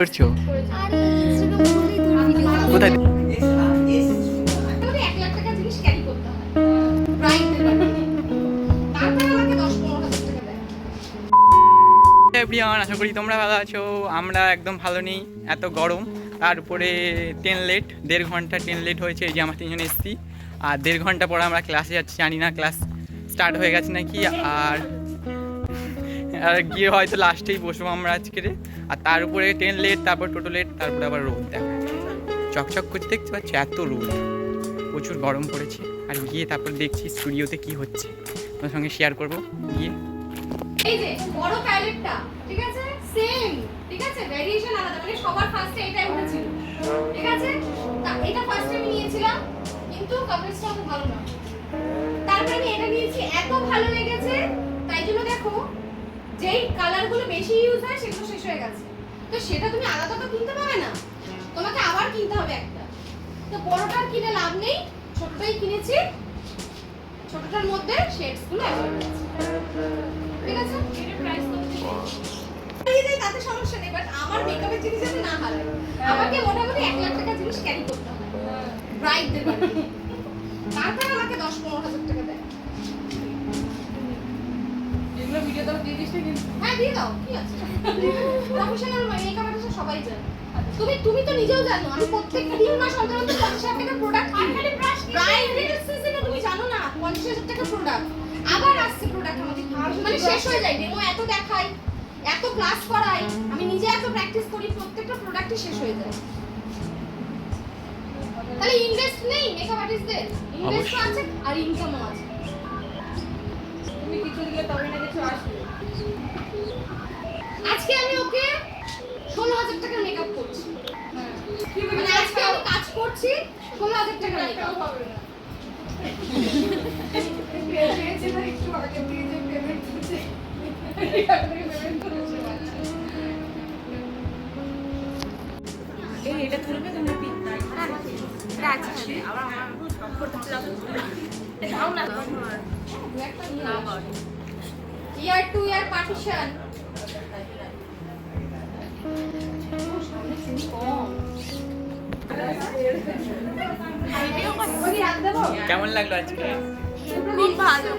করছ? তারপরে আশা করি তোমরা ভালো আছো। আমরা একদম ভালো নেই, এত গরম। তার উপরে লেট দেড় ঘণ্টা ট্রেন লেট হয়েছে, এই যে আমার তিনজন এসেছি। আর দেড় ঘণ্টা পরে আমরা ক্লাসে যাচ্ছি, জানি না ক্লাস স্টার্ট হয়ে গেছে নাকি। আর গিয়ে হয়তো লাস্টেই বসবো আমরা আজকে আর তার উপরে ট্রেন লেট তারপর টোটো লেট তারপরে আবার রোদ দেখো। চকচক করছে দেখতে পাচ্ছি এত রোদ প্রচুর গরম পড়েছে। আর গিয়ে তারপর দেখছি স্টুডিওতে কি হচ্ছে। তোমার সঙ্গে শেয়ার করব। গিয়ে। মানে তারপরে আমি এটা নিয়েছি, এত ভালো লেগেছে। তাই জন্য দেখো যেই কালারগুলো বেশি ইউজ হয় সেগুলো শেষ হয়ে গেছে। তো সেটা তুমি আলাদা তো কিনতে পাবে না। তোমাকে আবার কিনতে হবে একটা। তো বড়টার কিনে লাভ নেই। ছোটটাই কিনেছি। ছোটটার মধ্যে শেডসগুলো ঠিক আছে? এর প্রাইস তাতে সমস্যা নেই বাট আমার মেকআপের জিনিস যাতে না হারায়। আমাকে মোটামুটি এক লাখ টাকা জিনিস ক্যারি করতে হয়। ব্রাইডদের বাড়িতে। তারপরে আমাকে দশ পনেরো হাজার টাকা তুমি তুমি তো নিজেও জানো আমি প্রত্যেক তিন মাস অন্তর অন্তর পঞ্চাশ হাজার টাকার প্রোডাক্ট ব্রাইডাল সিজনে তুমি জানো না পঞ্চাশ হাজার প্রোডাক্ট আবার আসছে প্রোডাক্ট আমাদের মানে শেষ হয়ে যায় ডেমো এত দেখাই এত ক্লাস করাই আমি নিজে এত প্র্যাকটিস করি প্রত্যেকটা প্রোডাক্টই শেষ হয়ে যায় তাহলে ইনভেস্ট নেই মেকআপ আর্টিস্টদের ইনভেস্ট আছে, আর ইনকামও আছে। তুমি কিছু দিলে তবে না, কিছু আসবে। আজকে আমি ওকে ষোলো হাজার টাকার মেকআপ করছি হ্যাঁ মানে আজকে আমি কাজ করছি ষোলো হাজার টাকার মেকআপ হবে না একটু আগে দিয়ে যে পেমেন্ট পেমেন্ট এই এটা তুলবে তুমি pin ear to ear partition কেমন লাগল আজকে? খুব ভালো।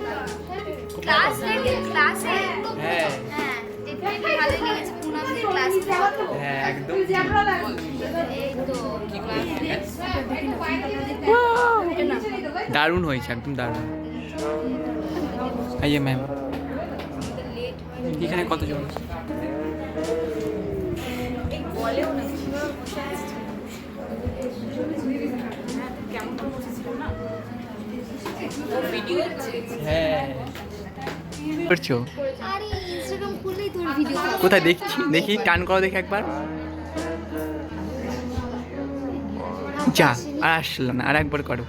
ক্লাস ভালো। ক্লাসে হ্যাঁ। হ্যাঁ ভালো লেগেছে পুনামদের ক্লাস হ্যাঁ একদম। তো দারুণ হয়েছে একদম দারুণ। আইয়ে ম্যাম এখানে কতজন হ্যাঁ করছ? আরে ইনস্টাগ্রাম খুললেই তোর ভিডিও কোথায়? দেখছি দেখি টান করো দেখি একবার। যা আর আসলো না আর একবার করো।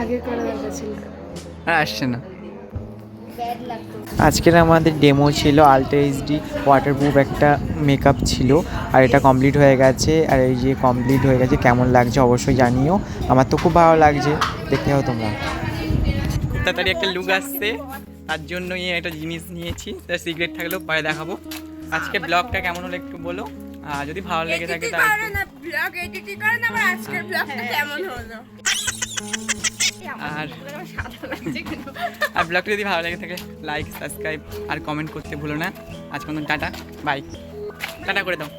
আগে করা দরকার ছিল? আর আসছে না। আজকের আমাদের ডেমো ছিল আলট্রা এইচডি ওয়াটারপ্রুফ একটা মেকআপ ছিল আর এটা কমপ্লিট হয়ে গেছে আর এই যে কমপ্লিট হয়ে গেছে কেমন লাগছে অবশ্যই জানিও। আমার তো খুব ভালো লাগছে দেখতে হবে তোমরা। খুব তাড়াতাড়ি একটা লুক আসছে তার জন্যই একটা জিনিস নিয়েছি তার সিগারেট থাকলেও পরে দেখাবো। আজকে ব্লগটা কেমন হলো একটু বলো আর যদি ভালো লেগে থাকে তাহলে ব্লগ এডিটিং করে না আবার আজকের ব্লগটা কেমন হলো? আর আর ব্লগটা যদি ভালো লাগে থাকে লাইক সাবস্ক্রাইব আর কমেন্ট করতে ভুলো না। আজ মতন টাটা বাই টাটা করে দাও।